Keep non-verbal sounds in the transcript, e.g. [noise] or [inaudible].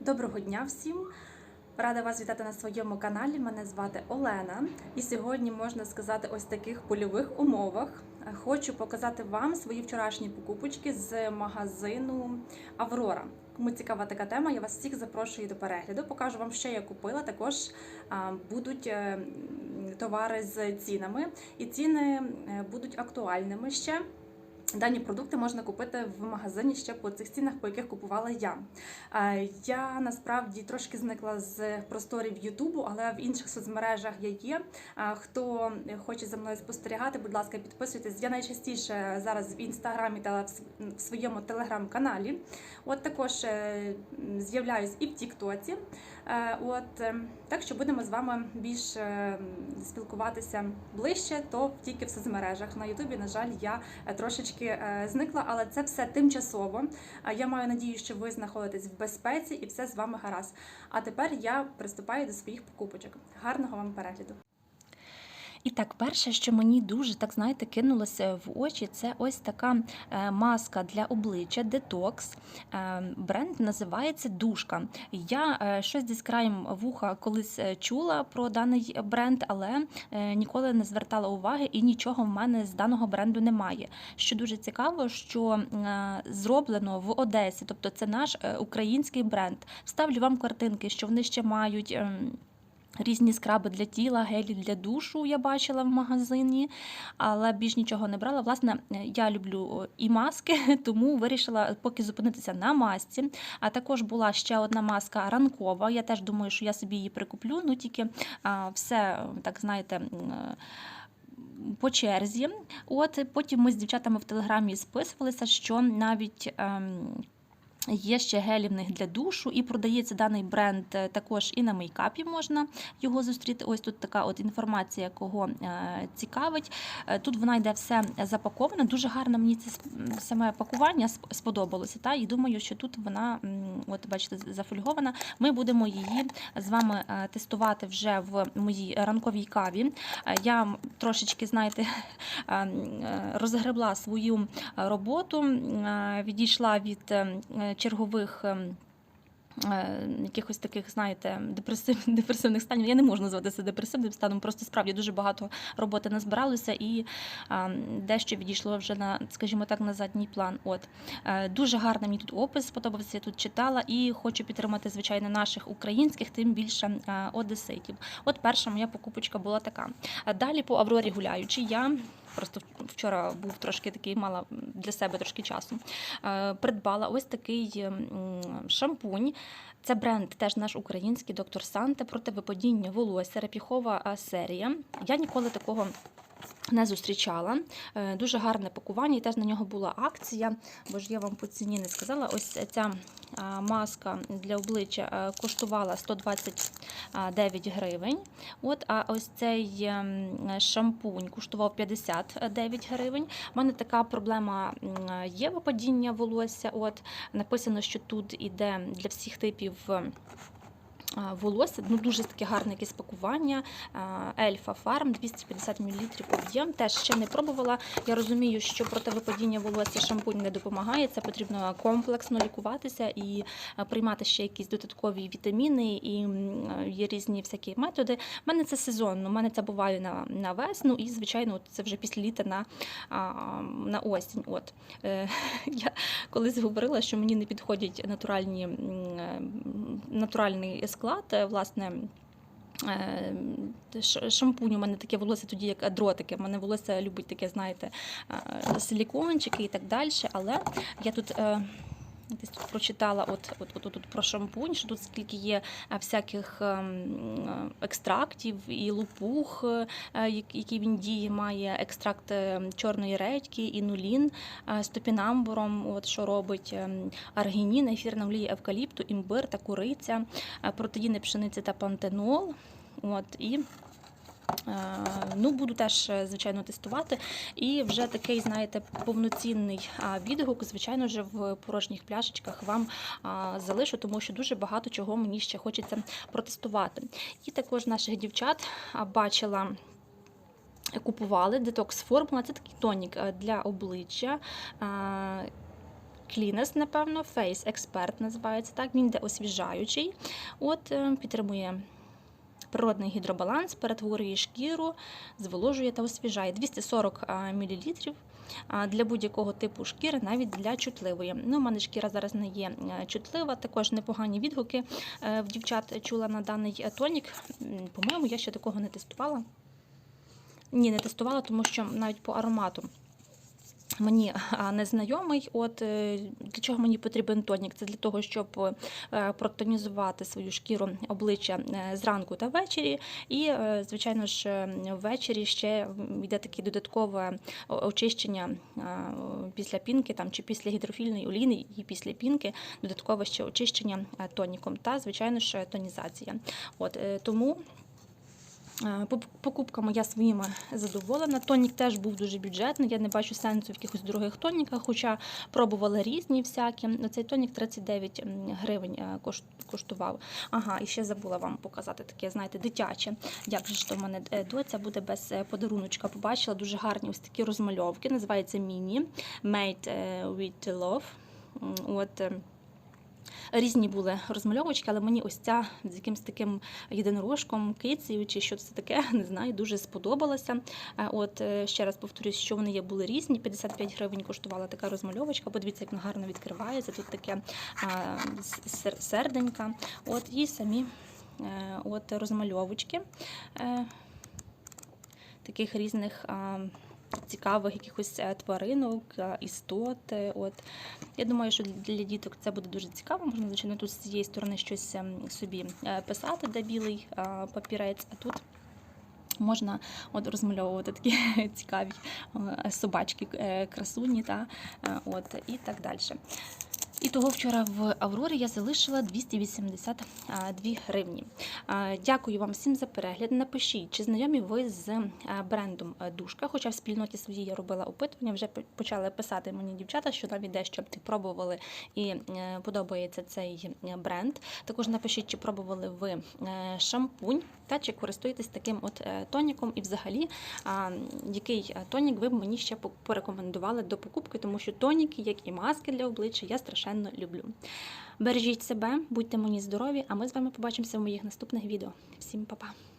Доброго дня всім! Рада вас вітати на своєму каналі. Мене звати Олена, і сьогодні можна сказати, ось таких польових умовах. Хочу показати вам свої вчорашні покупочки з магазину Аврора. Кому цікава така тема, я вас всіх запрошую до перегляду. Покажу вам, що я купила. Також будуть е, товари з цінами, і ціни е, будуть актуальними ще. Дані продукти можна купити в магазині ще по цих цінах, по яких купувала я. Я насправді трошки зникла з просторів Ютубу, але в інших соцмережах я є. Хто хоче за мною спостерігати, будь ласка, підписуйтесь. Я найчастіше зараз в інстаграмі та в своєму телеграм-каналі. От також е, з'являюсь і в Тіктоці. Е, От е, так що будемо з вами більш спілкуватися ближче, то тільки в соцмережах. На Ютубі, на жаль, я трошечки е, зникла, але це все тимчасово. А Я маю надію, що ви знаходитесь в безпеці і все з вами гаразд. А тепер я приступаю до своїх покупочок. Гарного вам перегляду! І так, перше, що мені дуже так знаєте, кинулося в очі, це ось така е, маска для обличчя Detox. Е, Бренд називається Душка. Я е, щось десь краєм вуха колись чула про даний бренд, але ніколи не звертала уваги і нічого в мене з даного бренду немає. Що дуже цікаво, що зроблено в Одесі, тобто це наш український бренд. Вставлю вам картинки, що вони ще мають. Різні скраби для тіла, гелі для душу я бачила в магазині, але більш нічого не брала. Власне, я люблю і маски, [laughs] тому вирішила поки зупинитися на масці. А також була ще одна маска ранкова. Я теж думаю, що я собі її прикуплю. Ну тільки все так знаєте. е, По черзі, от потім ми з дівчатами в телеграмі списувалися, що навіть ем, Є ще гелі в них для душу, і продається даний бренд е, також і на мейкапі можна його зустріти. Ось тут така от інформація, кого е, цікавить. Е, Тут вона йде все запакована. Дуже гарно мені це саме пакування сп- сподобалося. Та? І думаю, що тут вона, от бачите, зафольгована. Ми будемо її з вами е, тестувати вже в моїй ранковій каві. Е, Я трошечки, знаєте, [laughs] е, м, е, розгребла свою роботу, відійшла від е, чергових. Е, Якихось таких, знаєте, депресив, [laughs] депресивних станів. Я не можу назвати це депресивним станом, просто справді дуже багато роботи назбиралося і дещо відійшло вже на, скажімо так, на задній план. От Е, дуже гарний мені тут опис сподобався, я тут читала і хочу підтримати, звичайно, наших українських, тим більше е, одеситів. От перша моя покупочка була така. Далі по Аврорі гуляючи, я просто вчора був трошки такий, мала для себе трошки часу. Е, Придбала ось такий шампунь. Це бренд теж наш український доктор Санте проти випадіння волосся, репіхова серія. Я ніколи такого. Не зустрічала Е, дуже гарне пакування, і теж на нього була акція. Бо ж я вам по ціні не сказала. Ось ця маска для обличчя е, коштувала 129 гривень. От, а ось цей ем, шампунь коштував 59 гривень. У мене така проблема є випадіння волосся. От написано, що тут іде для всіх типів. Волосся, ну дуже таке гарне якесь пакування. Ельфа Фарм 250 мл об'єм. Теж ще не пробувала. Я розумію, що проти випадіння волосся шампунь не допомагає. Це потрібно комплексно лікуватися і приймати ще якісь додаткові вітаміни, і є різні всякі методи. У мене це сезонно. У мене це буває на, на весну, і звичайно, це вже після літа на, на осінь. От Е, [laughs] я колись говорила, що мені не підходять натуральні е, натуральний склад, е, власне. е, Шампунь у мене таке волосся тоді, як дротики. У мене волосся любить таке, знаєте, е, силікончики і так далі. Але я тут десь тут прочитала от, от, от, от, про шампунь, що тут скільки є е, всяких ем, е, екстрактів і лупух, е, який він діє, має екстракт чорної редьки, інулін з топінамбуром, от що робить ем, аргінін, ефірна олія евкаліпту, імбир та куриця, протеїни пшениці та пантенол. От, і Ну, буду теж, е, звичайно, тестувати. І вже такий, знаєте, повноцінний відгук, звичайно, вже в порожніх пляшечках вам залишу, тому що дуже багато чого мені ще хочеться протестувати. І також наших дівчат бачила. Купували детокс формула. Це такий тонік е, для обличчя. е, Cleanest, напевно, Face Expert називається так. Він йде освіжаючий. От е, підтримує природний гідробаланс, перетворює шкіру, зволожує та освіжає. 240 мл для будь-якого типу шкіри, навіть для чутливої. Ну, у мене шкіра зараз не є чутлива, також непогані відгуки е, в дівчат чула на даний е, тонік. По-моєму, я ще такого не тестувала. Ні, не тестувала, тому що навіть по аромату мені незнайомий. От е, для чого мені потрібен тонік? Це для того, щоб е, протонізувати свою шкіру обличчя е, зранку та ввечері. І, звичайно ж, ввечері ще йде таке додаткове очищення після пінки там, чи після гідрофільної олійни і після пінки, додаткове ще очищення тоніком та, звичайно ж, тонізація. От, тому Покупками я своїми задоволена. Тонік теж був дуже бюджетний. Я не бачу сенсу в якихось дорогих тоніках, хоча пробувала різні всякі. Цей тонік 39 гривень е, коштував. Ага, і ще забула вам показати таке, знаєте, дитяче. Як же ж то в мене е, доця буде без е, подаруночка? Побачила дуже гарні ось такі розмальовки. Називається Міні Made е, with Love. От. Різні були розмальовочки, але мені ось ця з якимось таким єдинорожком, кицею чи що це таке, [laughs] не знаю, дуже сподобалася. Е, От е, ще раз повторюсь, що вони є були різні. 55 гривень коштувала така розмальовочка. Подивіться, як вона гарно відкривається. Тут таке серденька. От і самі е, от розмальовочки таких різних. Цікавих якихось е, тваринок, е, істот. От я думаю, що для діток це буде дуже цікаво. Можна, звичайно, тут з цієї сторони щось ем, собі е, писати, де білий папірець, а тут. Можна от розмальовувати такі [laughs] цікаві собачки, красуні та от і так далі. І того вчора в Аврорі я залишила 282 гривні. Дякую вам всім за перегляд. Напишіть, чи знайомі ви з брендом Душка. Хоча в спільноті своїй я робила опитування, вже почали писати мені дівчата, що навіть дещо пробували і е, подобається цей е, бренд. Також напишіть, чи пробували ви е, шампунь та чи користуєтесь таким от тоніком, і взагалі який тонік ви б мені ще порекомендували до покупки, тому що тоніки, як і маски для обличчя, я страшенно люблю. Бережіть себе, будьте мені здорові, а ми з вами побачимося в моїх наступних відео. Всім па-па!